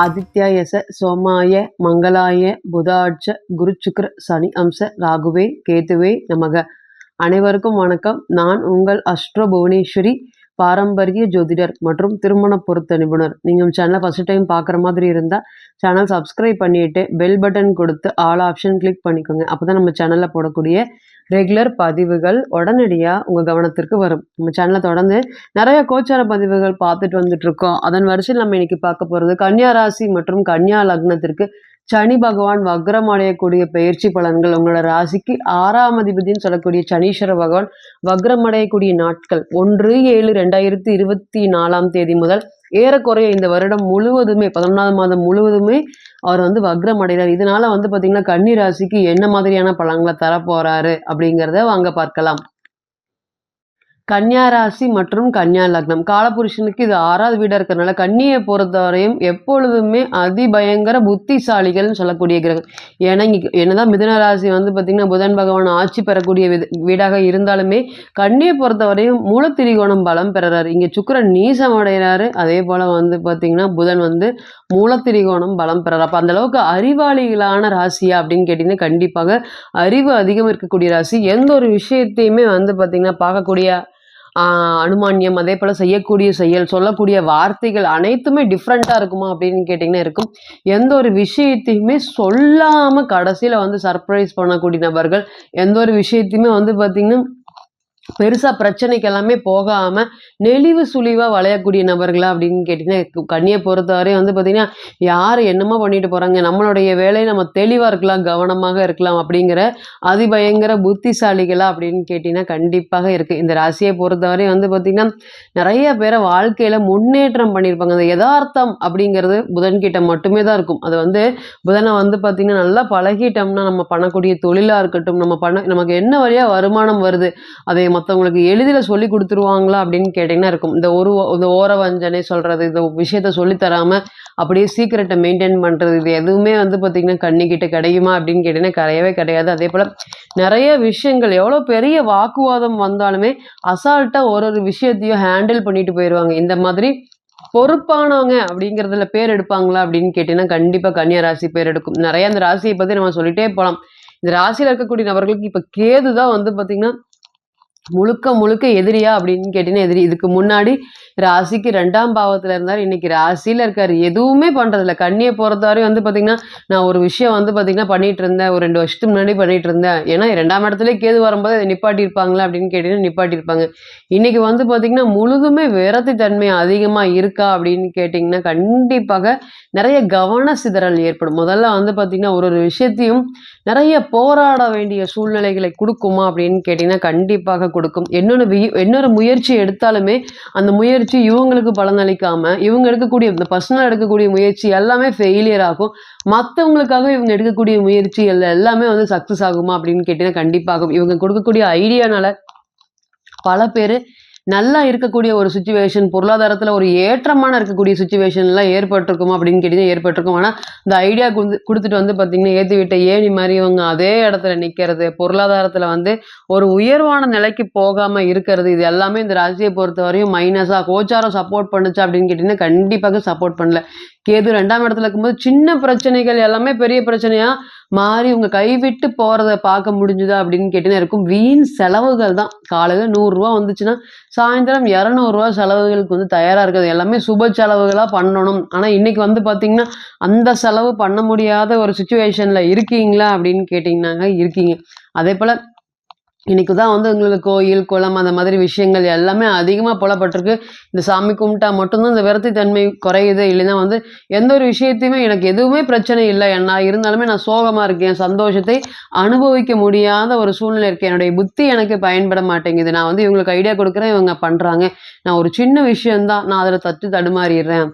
ஆதித்யாயச சோமாய மங்களாய புதாட்ச குருச்சுக்ர சனி அம்ச ராகுவே கேதுவே நமக. அனைவருக்கும் வணக்கம். நான் உங்கள் அஸ்ட்ரோ புவனேஸ்வரி பாரம்பரிய ஜோதிடர் மற்றும் திருமண பொருத்த நிபுணர். நீங்கள் சேனலை ஃபஸ்ட் டைம் பார்க்குற மாதிரி இருந்தால் சேனல் சப்ஸ்கிரைப் பண்ணிவிட்டு பெல் பட்டன் கொடுத்து ஆல் ஆப்ஷன் கிளிக் பண்ணிக்கோங்க. அப்போ தான் நம்ம சேனலில் போடக்கூடிய ரெகுலர் பதிவுகள் உடனடியாக உங்கள் கவனத்திற்கு வரும். நம்ம சேனலை தொடர்ந்து நிறைய கோச்சார பதிவுகள் பார்த்துட்டு வந்துட்டு இருக்கோம் அதன் வரிசையில் நம்ம இன்னைக்கு பார்க்க போகிறது கன்னியா ராசி மற்றும் கன்னியா லக்னத்திற்கு சனி பகவான் வக்ரம் அடையக்கூடிய பயிற்சி பலன்கள். உங்களோட ராசிக்கு ஆறாம் அதிபதினு சொல்லக்கூடிய சனீஸ்வர பகவான் வக்ரம் அடையக்கூடிய நாட்கள் ஒன்று ஏழு ரெண்டாயிரத்தி இருபத்தி நாலாம் தேதி முதல் ஏறக்குறைய இந்த வருடம் முழுவதுமே பதினொன்றாவது மாதம் முழுவதுமே அவர் வந்து வக்ரம் அடைகிறார். இதனால வந்து பார்த்தீங்கன்னா கன்னி ராசிக்கு என்ன மாதிரியான பலன்களை தரப்போறாரு அப்படிங்கிறத வாங்க பார்க்கலாம். கன்னியா ராசி மற்றும் கன்னியா லக்னம். காலபுருஷனுக்கு இது ஆறாவது வீடாக இருக்கிறதுனால கன்னியை பொறுத்தவரையும் எப்பொழுதுமே அதிபயங்கர புத்திசாலிகள்னு சொல்லக்கூடிய கிரகம். ஏன்னா இங்கே என்னதான் மிதுன ராசி வந்து பார்த்திங்கன்னா புதன் பகவான் ஆட்சி பெறக்கூடிய வீடாக இருந்தாலுமே கன்னியை பொறுத்தவரையும் மூலத்திரிகோணம் பலம் பெறுறாரு இங்கே சுக்கிரன் நீசம் அடைகிறாரு அதே போல் வந்து பார்த்திங்கன்னா புதன் வந்து மூலத்திரிகோணம் பலம் பெறாரு. அப்போ அந்தளவுக்கு அறிவாளிகளான ராசியா அப்படின்னு கேட்டிங்கன்னா கண்டிப்பாக அறிவு அதிகம் இருக்கக்கூடிய ராசி. எந்த ஒரு விஷயத்தையுமே வந்து பார்த்திங்கன்னா பார்க்கக்கூடிய அனுமானியம் அதே போல் செய்யக்கூடிய செயல் சொல்லக்கூடிய வார்த்தைகள் அனைத்துமே டிஃப்ரெண்ட்டாக இருக்குமா அப்படின்னு கேட்டிங்கன்னா இருக்கும். எந்த ஒரு விஷயத்தையுமே சொல்லாமல் கடைசியில் வந்து சர்ப்ரைஸ் பண்ணக்கூடிய நபர்கள் எந்த ஒரு விஷயத்தையுமே வந்து பார்த்திங்கன்னா பெருசாக பிரச்சனைக்கு எல்லாமே போகாமல் நெளிவு சுழிவாக வளையக்கூடிய நபர்களா அப்படின்னு கேட்டிங்கன்னா கண்ணியை பொறுத்தவரையும் வந்து பார்த்திங்கன்னா யார் என்னமோ பண்ணிட்டு போகிறாங்க நம்மளுடைய வேலையை நம்ம தெளிவாக இருக்கலாம் கவனமாக இருக்கலாம் அப்படிங்கிற அதிபயங்கர புத்திசாலிகளா அப்படின்னு கேட்டிங்கன்னா கண்டிப்பாக இருக்குது இந்த ராசியை பொறுத்தவரையும் வந்து பார்த்திங்கன்னா நிறைய பேரை வாழ்க்கையில் முன்னேற்றம் பண்ணியிருப்பாங்க அந்த யதார்த்தம் அப்படிங்கிறது புதன்கிட்ட மட்டுமே தான் இருக்கும். அது வந்து புதனை வந்து பார்த்திங்கன்னா நல்லா பழகிட்டோம்னா நம்ம பண்ணக்கூடிய தொழிலாக இருக்கட்டும் நம்ம பண்ண நமக்கு என்ன வழியாக வருமானம் வருது அதை மற்றவங்களுக்கு எளிதில் சொல்லி கொடுத்துருவாங்களா அப்படின்னு கேட்டிங்கன்னா இருக்கும். இந்த ஒரு இந்த ஓர வஞ்சனை சொல்கிறது இந்த விஷயத்த சொல்லித்தராமல் அப்படியே சீக்கிரட்டை மெயின்டைன் பண்ணுறது இது எதுவுமே வந்து பார்த்திங்கன்னா கண்ணிக்கிட்ட கிடைக்குமா அப்படின்னு கேட்டிங்கன்னா கிடையவே கிடையாது. அதே போல் நிறைய விஷயங்கள் எவ்வளோ பெரிய வாக்குவாதம் வந்தாலுமே அசால்ட்டாக ஒரு ஒரு விஷயத்தையும் ஹேண்டில் பண்ணிட்டு போயிடுவாங்க இந்த மாதிரி பொறுப்பானவங்க அப்படிங்கிறதுல பேர் எடுப்பாங்களா அப்படின்னு கேட்டிங்கன்னா கண்டிப்பாக கன்னியா ராசி பேர் எடுக்கும். நிறையா அந்த ராசியை பற்றி நம்ம சொல்லிட்டே போகலாம் இந்த ராசியில் இருக்கக்கூடிய நபர்களுக்கு இப்போ கேது தான் வந்து பார்த்திங்கன்னா முழுக்க முழுக்க எதிரியா அப்படின்னு கேட்டீங்கன்னா எதிரி. இதுக்கு முன்னாடி ராசிக்கு ரெண்டாம் பாவத்தில் இருந்தார். இன்னைக்கு ராசியில் இருக்கார். எதுவுமே பண்ணுறதில்ல கண்ணியை பொறுத்தவரை வந்து பார்த்திங்கன்னா நான் ஒரு விஷயம் வந்து பார்த்திங்கன்னா பண்ணிட்டு இருந்தேன். ஒரு ரெண்டு வருஷத்துக்கு முன்னாடி பண்ணிட்டு இருந்தேன். ஏன்னா ரெண்டாம் இடத்துல கேது வரும்போது அதை நிப்பாட்டியிருப்பாங்களா அப்படின்னு கேட்டிங்கன்னா நிப்பாட்டியிருப்பாங்க. இன்னைக்கு வந்து பார்த்திங்கன்னா முழுதுமே விரத்தி தன்மை அதிகமாக இருக்கா அப்படின்னு கேட்டிங்கன்னா கண்டிப்பாக நிறைய கவன சிதறல் ஏற்படும். முதல்ல வந்து பார்த்திங்கன்னா ஒரு ஒரு விஷயத்தையும் நிறைய போராட வேண்டிய சூழ்நிலைகளை கொடுக்குமா அப்படின்னு கேட்டிங்கன்னா கண்டிப்பாக கொடுக்கும். இன்னொன்று என்னொரு முயற்சி எடுத்தாலுமே அந்த முயற்சி இவங்களுக்கு பலனளிக்காம இவங்க எடுக்கக்கூடிய இந்த பர்சனல் எடுக்கக்கூடிய முயற்சி எல்லாமே ஃபெயிலியர் ஆகும். மற்றவங்களுக்காக இவங்க எடுக்கக்கூடிய முயற்சி எல்லாம் எல்லாமே வந்து சக்ஸஸ் ஆகுமா அப்படின்னு கேட்டிங்கன்னா கண்டிப்பாகும் இவங்க கொடுக்கக்கூடிய ஐடியானால பல பேர் நல்லா இருக்கக்கூடிய ஒரு சுச்சுவேஷன் பொருளாதாரத்தில் ஒரு ஏற்றமான இருக்கக்கூடிய சுச்சுவேஷன்லாம் ஏற்பட்டிருக்குமா அப்படின்னு கேட்டிங்கன்னா ஏற்பட்டிருக்கும். ஆனால் இந்த ஐடியா கொடுத்து கொடுத்துட்டு வந்து பார்த்திங்கன்னா ஏற்றி விட்ட ஏணி மாதிரி இவங்க அதே இடத்துல நிற்கிறது பொருளாதாரத்தில் வந்து ஒரு உயர்வான நிலைக்கு போகாமல் இருக்கிறது இது எல்லாமே இந்த ராசியை பொறுத்தவரையும் மைனஸாக கோச்சாரம் சப்போர்ட் பண்ணுச்சு அப்படின்னு கேட்டிங்கன்னா கண்டிப்பாக சப்போர்ட் பண்ணல. கேது ரெண்டாம் இடத்துல இருக்கும்போது சின்ன பிரச்சனைகள் எல்லாமே பெரிய பிரச்சனையாக மாறி உங்க கைவிட்டு போகிறத பார்க்க முடிஞ்சுதா அப்படின்னு கேட்டிங்கன்னா இருக்கும். வீண் செலவுகள் தான். காலையில் நூறுரூவா வந்துச்சுன்னா சாயந்தரம் இரநூறுவா செலவுகளுக்கு வந்து தயாராக இருக்குது எல்லாமே சுப செலவுகளாக பண்ணணும். ஆனால் இன்னைக்கு வந்து பாத்தீங்கன்னா அந்த செலவு பண்ண முடியாத ஒரு சுச்சுவேஷனில் இருக்கீங்களா அப்படின்னு கேட்டீங்கன்னாங்க இருக்கீங்க. அதே போல் இன்னைக்கு தான் வந்து உங்களுக்கு கோயில் குளம் அந்த மாதிரி விஷயங்கள் எல்லாமே அதிகமாக புலப்பட்டிருக்கு இந்த சாமி கும்பிட்டா மட்டும்தான் இந்த விரத்தி தன்மை குறையுது. இல்லைன்னா வந்து எந்த ஒரு விஷயத்தையுமே எனக்கு எதுவுமே பிரச்சனை இல்லை. நான் இருந்தாலுமே நான் சோகமாக இருக்கேன் சந்தோஷத்தை அனுபவிக்க முடியாத ஒரு சூழ்நிலை இருக்கேன் என்னுடைய புத்தி எனக்கு பயன்பட மாட்டேங்குது. நான் வந்து இவங்களுக்கு ஐடியா கொடுக்குறேன் இவங்க பண்ணுறாங்க நான் ஒரு சின்ன விஷயந்தான் நான் அதில் தட்டு தடுமாறிடுறேன்.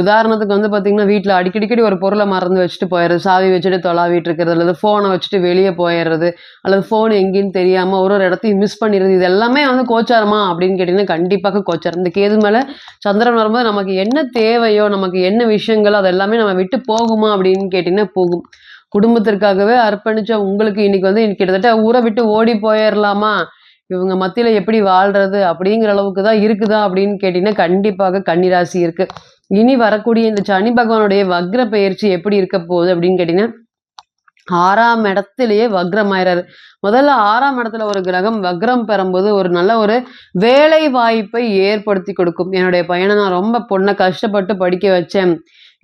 உதாரணத்துக்கு வந்து பார்த்திங்கன்னா வீட்டில் அடிக்கடிக்கடி ஒரு பொருளை மறந்து வச்சுட்டு போயிடுறது. சாவி வச்சுட்டு தொலாவிட்டு இருக்கிறது அல்லது ஃபோனை வச்சுட்டு வெளியே போயிடுறது அல்லது ஃபோன் எங்கேன்னு தெரியாமல் நம்ம ஒரு ஒரு இடத்தையும் மிஸ் பண்ணிடுது இது எல்லாமே வந்து கோச்சாரமா அப்படின்னு கேட்டிங்கன்னா கண்டிப்பாக கோச்சாரம். இந்த கேது மேலே சந்திரன் வரும்போது நமக்கு என்ன தேவையோ நமக்கு என்ன விஷயங்களோ அது எல்லாமே நம்ம விட்டு போகுமா அப்படின்னு கேட்டிங்கன்னா போகும். குடும்பத்திற்காகவே அர்ப்பணித்த உங்களுக்கு இன்னைக்கு வந்து கிட்டத்தட்ட ஊரை விட்டு ஓடி போயிடலாமா இவங்க மத்தியில் எப்படி வாழ்றது அப்படிங்கிற அளவுக்கு தான் இருக்குதா அப்படின்னு கேட்டிங்கன்னா கண்டிப்பாக கன்னிராசி இருக்குது இனி வரக்கூடிய இந்த சனி பகவானுடைய வக்ர பயிற்சி எப்படி இருக்க போகுது அப்படின்னு கேட்டிங்கன்னா ஆறாம் இடத்திலேயே வக்ரமாயிறாரு. முதல்ல ஆறாம் இடத்துல ஒரு கிரகம் வக்ரம் பெறும்போது ஒரு நல்ல ஒரு வேலை வாய்ப்பை ஏற்படுத்தி கொடுக்கும். என்னுடைய பையனை நான் ரொம்ப பொண்ணை கஷ்டப்பட்டு படிக்க வச்சேன்.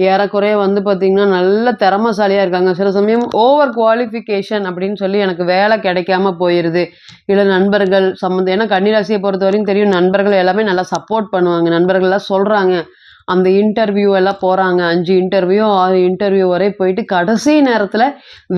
ஏறக்குறைய வந்து பார்த்திங்கன்னா நல்ல திறமசாலியாக இருக்காங்க. சில சமயம் ஓவர் குவாலிஃபிகேஷன் அப்படின்னு சொல்லி எனக்கு வேலை கிடைக்காம போயிடுது இல்லை நண்பர்கள் சம்மந்தம் ஏன்னா கன்னிராசியை பொறுத்த வரைக்கும் தெரியும் நண்பர்கள் எல்லாமே நல்லா சப்போர்ட் பண்ணுவாங்க. நண்பர்கள்லாம் சொல்கிறாங்க அந்த இன்டர்வியூ எல்லாம் போகிறாங்க அஞ்சு இன்டர்வியூ ஆறு இன்டர்வியூ வரை போயிட்டு கடைசி நேரத்தில்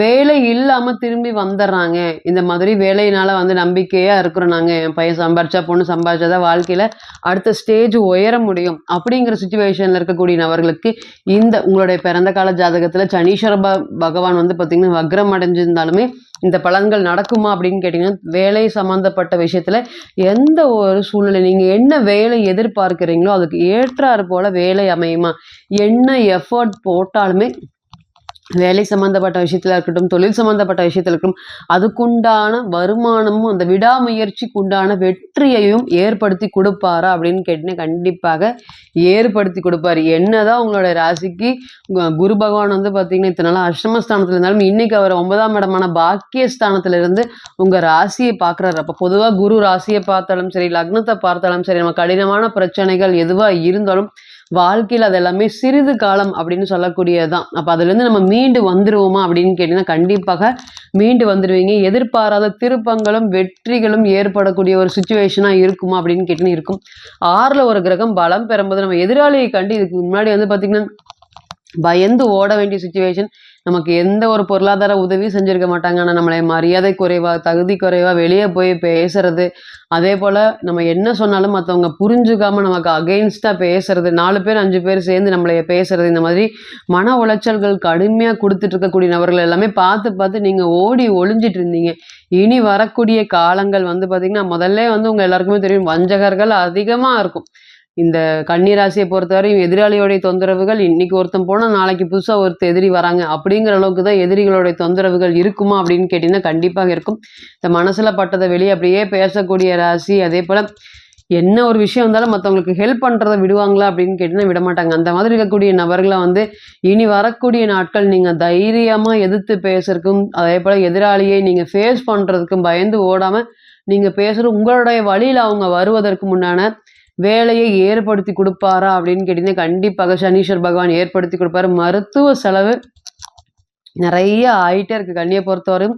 வேலை இல்லாமல் திரும்பி வந்துடுறாங்க இந்த மாதிரி வேலையினால் வந்து நம்பிக்கையாக இருக்கிறோம் நாங்கள் என் பையன் சம்பாரிச்சா பொண்ணு சம்பாரிச்சாதான் வாழ்க்கையில் அடுத்த ஸ்டேஜ் உயர முடியும். அப்படிங்கிற சுச்சுவேஷனில் இருக்கக்கூடிய நபர்களுக்கு இந்த உங்களுடைய பிறந்த கால ஜாதகத்தில் சனீஸ்வர ப பகவான் வந்து பார்த்திங்கன்னா வக்ரம் அடைஞ்சிருந்தாலுமே இந்த பலன்கள் நடக்குமா அப்படின்னு கேட்டிங்கன்னா வேலை சம்மந்தப்பட்ட விஷயத்தில் எந்த ஒரு சூழ்நிலை நீங்கள் என்ன வேலை எதிர்பார்க்குறீங்களோ அதுக்கு ஏற்றாறு போல் வேலை அமையுமா? என்ன எஃபர்ட் போட்டாலுமே வேலை சம்மந்தப்பட்ட விஷயத்தில் இருக்கட்டும் தொழில் சம்மந்தப்பட்ட விஷயத்தில் இருக்கட்டும் அதுக்குண்டான வருமானமும் அந்த விடாமுயற்சிக்கு உண்டான வெற்றியையும் ஏற்படுத்தி கொடுப்பாரா அப்படின்னு கேட்டிங்கன்னா கண்டிப்பாக ஏற்படுத்தி கொடுப்பாரு. என்னதான் உங்களோட ராசிக்கு குரு பகவான் வந்து பார்த்தீங்கன்னா இத்தனை நாள் அஷ்டமஸ்தானத்தில் இருந்தாலும் இன்னைக்கு அவர் ஒன்பதாம் இடமான பாக்கியஸ்தானத்துல இருந்து உங்கள் ராசியை பார்க்குறாரு. அப்போ பொதுவாக குரு ராசியை பார்த்தாலும் சரி லக்னத்தை பார்த்தாலும் சரி நம்ம கடினமான பிரச்சனைகள் எதுவாக இருந்தாலும் வாழ்க்கையில் அது எல்லாமே சிறிது காலம் அப்படின்னு சொல்லக்கூடியது தான் அப்போ அதுலேருந்து நம்ம மீண்டு வந்துடுவோமா அப்படின்னு கேட்டிங்கன்னா கண்டிப்பாக மீண்டு வந்துடுவீங்க எதிர்பாராத திருப்பங்களும் வெற்றிகளும் ஏற்படக்கூடிய ஒரு சுச்சுவேஷனாக இருக்குமா அப்படின்னு கேட்டிங்கன்னா இருக்கும். ஆறில் ஒரு கிரகம் பலம் பெறும்போது நம்ம எதிராளியை கண்டு இதுக்கு முன்னாடி வந்து பார்த்திங்கன்னா பயந்து ஓட வேண்டிய சுச்சுவேஷன் நமக்கு எந்த ஒரு பொருளாதார உதவியும் செஞ்சுருக்க மாட்டாங்க. ஆனால் நம்மளை மரியாதை குறைவாக தகுதி குறைவாக வெளியே போய் பேசுறது அதே போல் நம்ம என்ன சொன்னாலும் மற்றவங்க புரிஞ்சுக்காம நமக்கு அகெயின்ஸ்டாக பேசுறது நாலு பேர் அஞ்சு பேர் சேர்ந்து நம்மளை பேசுறது இந்த மாதிரி மன உளைச்சல்கள் கடுமையாக கொடுத்துட்டு இருக்கக்கூடிய நபர்கள் எல்லாமே பார்த்து பார்த்து நீங்கள் ஓடி ஒளிஞ்சிட்டு இருந்தீங்க. இனி வரக்கூடிய காலங்கள் வந்து பார்த்திங்கன்னா முதல்ல வந்து உங்கள் எல்லாருக்குமே தெரியும் வஞ்சகர்கள் அதிகமாக இருக்கும். இந்த கன்னிராசியை பொறுத்தவரையும் எதிராளியோடைய தொந்தரவுகள் இன்னைக்கு ஒருத்தன் போனால் நாளைக்கு புதுசாக ஒருத்தர் எதிரி வராங்க. அப்படிங்கிற அளவுக்கு தான் எதிரிகளுடைய தொந்தரவுகள் இருக்குமா அப்படின்னு கேட்டிங்கன்னா கண்டிப்பாக இருக்கும். இந்த மனசில் பட்டதை வெளியே அப்படியே பேசக்கூடிய ராசி அதே போல் என்ன ஒரு விஷயம் இருந்தாலும் மற்றவங்களுக்கு ஹெல்ப் பண்ணுறத விடுவாங்களா அப்படின்னு கேட்டிங்கன்னா விட மாட்டாங்க. அந்த மாதிரி இருக்கக்கூடிய நபர்களை வந்து இனி வரக்கூடிய நாட்கள் நீங்கள் தைரியமாக எதிர்த்து பேசுறதுக்கும் அதே போல் எதிராளியை நீங்கள் ஃபேஸ் பண்ணுறதுக்கும் பயந்து ஓடாமல் நீங்கள் பேசுகிற உங்களுடைய வழியில் அவங்க வருவதற்கு முன்னான வேலையை ஏற்படுத்தி கொடுப்பாரா அப்படின்னு கேட்டிங்கன்னா கண்டிப்பாக சனீஸ்வர் பகவான் ஏற்படுத்தி கொடுப்பாரு. மருத்துவ செலவு நிறைய ஆயிட்டே இருக்குது கண்ணியை பொறுத்தவரையும்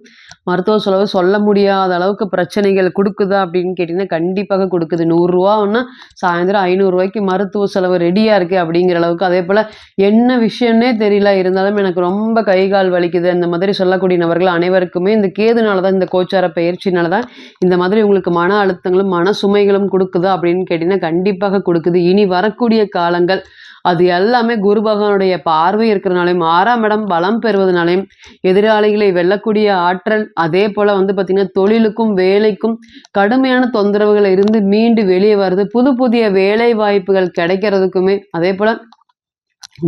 மருத்துவ செலவு சொல்ல முடியாத அளவுக்கு பிரச்சனைகள் கொடுக்குதா அப்படின்னு கேட்டிங்கன்னா கண்டிப்பாக கொடுக்குது. நூறுரூவான்னா சாயந்தரம் ஐநூறுரூவாய்க்கு மருத்துவ செலவு ரெடியாக இருக்குது அப்படிங்கிற அளவுக்கு. அதே போல் என்ன விஷயம்னே தெரியல. இருந்தாலும் எனக்கு ரொம்ப கை கால் வலிக்குது. அந்த மாதிரி சொல்லக்கூடிய நபர்கள் அனைவருக்குமே இந்த கேதுனால தான் இந்த கோச்சார பயிற்சினால தான் இந்த மாதிரி உங்களுக்கு மன அழுத்தங்களும் மன சுமைகளும் கொடுக்குதா அப்படின்னு கேட்டிங்கன்னா கண்டிப்பாக கொடுக்குது. இனி வரக்கூடிய காலங்கள் அது எல்லாமே குரு பகவானுடைய பார்வை இருக்கிறனாலையும் ஆறாம் இடம் பலம் இருந்தாலும் எதிராளிகளை வெல்லக்கூடிய ஆற்றல் அதே போல் வந்து பார்த்திங்கன்னா தொழிலுக்கும் வேலைக்கும் கடுமையான தொந்தரவுகள் இருந்து மீண்டு வெளியே வருது. புது புதிய வேலை வாய்ப்புகள் கிடைக்கிறதுக்குமே அதே போல்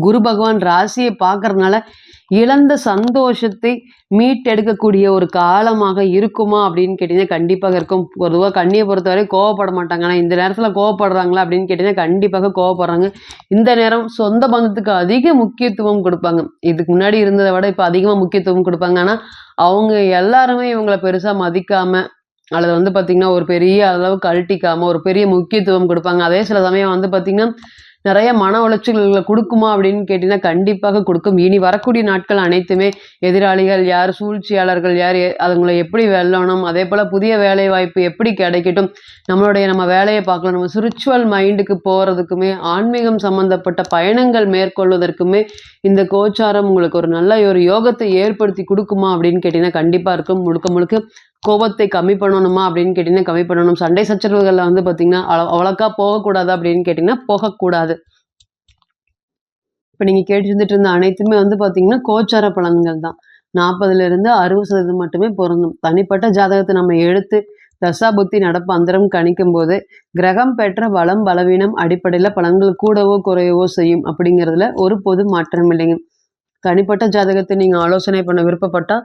குரு பகவான் ராசியை பார்க்கறதுனால இழந்த சந்தோஷத்தை மீட்டெடுக்கக்கூடிய ஒரு காலமாக இருக்குமா அப்படின்னு கேட்டிங்கன்னா கண்டிப்பாக இருக்கும். பொதுவாக கண்ணியை பொறுத்தவரை கோவப்பட மாட்டாங்க. ஆனால் இந்த நேரத்தில் கோவப்படுறாங்களா அப்படின்னு கேட்டிங்கன்னா கண்டிப்பாக கோவப்படுறாங்க. இந்த நேரம் சொந்த பந்தத்துக்கு அதிக முக்கியத்துவம் கொடுப்பாங்க. இதுக்கு முன்னாடி இருந்ததை விட இப்போ அதிகமாக முக்கியத்துவம் கொடுப்பாங்க. ஆனால் அவங்க எல்லாருமே இவங்களை பெருசாக மதிக்காமல் அல்லது வந்து பார்த்திங்கன்னா ஒரு பெரிய அளவு கழட்டிக்காமல் ஒரு பெரிய முக்கியத்துவம் கொடுப்பாங்க. அதே சில சமயம் வந்து பார்த்திங்கன்னா நிறைய மன உளைச்சல்களை கொடுக்குமா அப்படின்னு கேட்டிங்கன்னா கண்டிப்பாக கொடுக்கும். இனி வரக்கூடிய நாட்கள் அனைத்துமே எதிராளிகள் யார் சூழ்ச்சியாளர்கள் யார் அதுங்களை எப்படி வெல்லணும் அதே போல் புதிய வேலை வாய்ப்பு எப்படி கிடைக்கட்டும் நம்மளுடைய நம்ம வேலையை பார்க்கலாம். நம்ம ஸ்பிரிச்சுவல் மைண்டுக்கு போகிறதுக்குமே ஆன்மீகம் சம்மந்தப்பட்ட பயணங்கள் மேற்கொள்வதற்குமே இந்த கோச்சாரம் உங்களுக்கு ஒரு நல்ல ஒரு யோகத்தை ஏற்படுத்தி கொடுக்குமா அப்படின்னு கேட்டிங்கன்னா கண்டிப்பாக இருக்கும். முழுக்க முழுக்க கோபத்தை கம்மி பண்ணணுமா அப்படின்னு கேட்டிங்கன்னா கம்மி பண்ணணும். சண்டை சச்சரவுகளில் வந்து பார்த்திங்கன்னா அவ்வளோக்கா போகக்கூடாது அப்படின்னு கேட்டிங்கன்னா போகக்கூடாது. இப்போ நீங்கள் கேட்டுருந்துட்டு இருந்த அனைத்துமே வந்து பார்த்திங்கன்னா கோச்சார பலன்கள் தான். நாற்பதுலேருந்து அறுபது சதவீதம் மட்டுமே பொருந்தும். தனிப்பட்ட ஜாதகத்தை நம்ம எடுத்து தசாபுத்தி நடப்பு அந்தரம் கணிக்கும் போது கிரகம் பெற்ற பலம் பலவீனம் அடிப்படையில் பலன்கள் கூடவோ குறையவோ செய்யும் அப்படிங்கிறதுல ஒரு பொது மாற்றம் இல்லைங்க. தனிப்பட்ட ஜாதகத்தை நீங்கள் ஆலோசனை பண்ண விருப்பப்பட்டால்